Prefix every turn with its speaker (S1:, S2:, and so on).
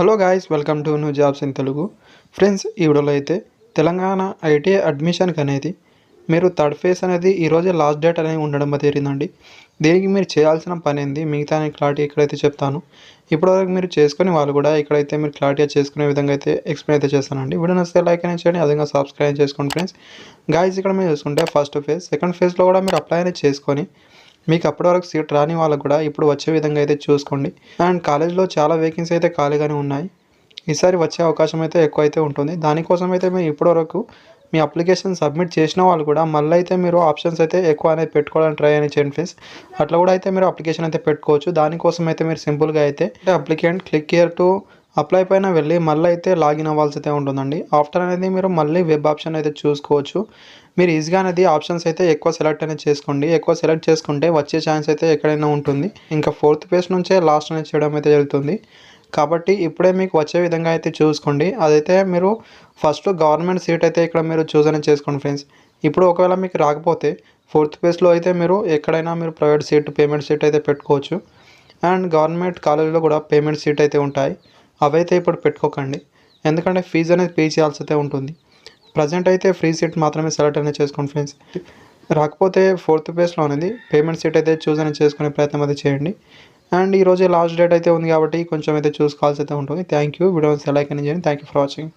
S1: Hello guys welcome to new jobs in Telugu. Friends ఈ వీడియోలో అయితే తెలంగాణ ఐటీఐ అడ్మిషన్కి అనేది మీరు థర్డ్ ఫేజ్ అనేది ఈరోజే లాస్ట్ డేట్ అనేది ఉండడం జరిగిందండి. దీనికి మీరు చేయాల్సిన పని ఏంది? మిగతా నేను క్లారిటీ ఇక్కడైతే చెప్తాను. ఇప్పటివరకు మీరు చేసుకుని వాళ్ళు కూడా ఇక్కడైతే మీరు క్లారిటీగా చేసుకునే విధంగా అయితే ఎక్స్ప్లెయిన్ అయితే చేస్తానండి. వీడియో నచ్చితే లైక్ అనేది చేయండి అదేవిధంగా సబ్స్క్రైబ్ చేసుకోండి ఫ్రెండ్స్. గాయస్ ఇక్కడ మీరు చూసుకుంటే ఫస్ట్ ఫేజ్ సెకండ్ ఫేజ్లో కూడా మీరు అప్లై అనేది చేసుకొని మీకు అప్పటి వరకు సీట్ రాని వాళ్ళకు కూడా ఇప్పుడు వచ్చే విధంగా అయితే చూసుకోండి. అండ్ కాలేజ్లో చాలా వేకెన్సీ అయితే ఖాళీగానే ఉన్నాయి. ఈసారి వచ్చే అవకాశం అయితే ఎక్కువ అయితే ఉంటుంది. దానికోసం అయితే మేము ఇప్పటివరకు మీ అప్లికేషన్ సబ్మిట్ చేసిన వాళ్ళు కూడా మళ్ళీ అయితే మీరు ఆప్షన్స్ అయితే ఎక్కువ అనేది పెట్టుకోవడానికి ట్రై అని చేయండి ఫ్రెండ్స్. అట్లా కూడా అయితే మీరు అప్లికేషన్ అయితే పెట్టుకోవచ్చు. దానికోసం అయితే మీరు సింపుల్గా అయితే applicant click here to apply పైన వెళ్ళి మళ్ళీ అయితే లాగిన్ అవ్వాల్సి అయితే ఉంటుందండి. ఆఫ్టర్ అనేది మీరు మళ్ళీ వెబ్ ఆప్షన్ అయితే చూసుకోవచ్చు. మీరు ఈజీగా అనేది ఆప్షన్స్ అయితే ఎక్కువ సెలెక్ట్ అనేది చేసుకోండి. ఎక్కువ సెలెక్ట్ చేసుకుంటే వచ్చే ఛాన్స్ అయితే ఎక్కడైనా ఉంటుంది. ఇంకా ఫోర్త్ పేజ్ నుంచే లాస్ట్ అనేది చేయడం అయితే జరుగుతుంది. కాబట్టి ఇప్పుడే మీకు వచ్చే విధంగా అయితే చూసుకోండి. అదైతే మీరు ఫస్ట్ గవర్నమెంట్ సీట్ అయితే ఇక్కడ మీరు చూస్ అనేది చేసుకోండి ఫ్రెండ్స్. ఇప్పుడు ఒకవేళ మీకు రాకపోతే ఫోర్త్ పేజ్లో అయితే మీరు ఎక్కడైనా మీరు ప్రైవేట్ సీట్ పేమెంట్ సీట్ అయితే పెట్టుకోవచ్చు. అండ్ గవర్నమెంట్ కాలేజీలో కూడా పేమెంట్ సీట్ అయితే ఉంటాయి. అవైతే ఇప్పుడు పెట్టుకోకండి. ఎందుకంటే ఫీజు అనేది పే చేయాల్సి అయితే ఉంటుంది. ప్రజెంట్ అయితే ఫ్రీ సీట్ మాత్రమే సెలెక్ట్ అనేది చేసుకోండి ఫ్రెండ్స్ రాకపోతే ఫోర్త్ ప్లేస్లో అనేది పేమెంట్ సీట్ అయితే చూస్ అనేది చేసుకునే ప్రయత్నం అయితే చేయండి. అండ్ ఈరోజు లాస్ట్ డేట్ అయితే ఉంది కాబట్టి కొంచెం అయితే చూసుకోవాల్సి అయితే ఉంటుంది. థ్యాంక్ యూ వీడియో సెలెక్ట్ అని చేయండి. Thank you for watching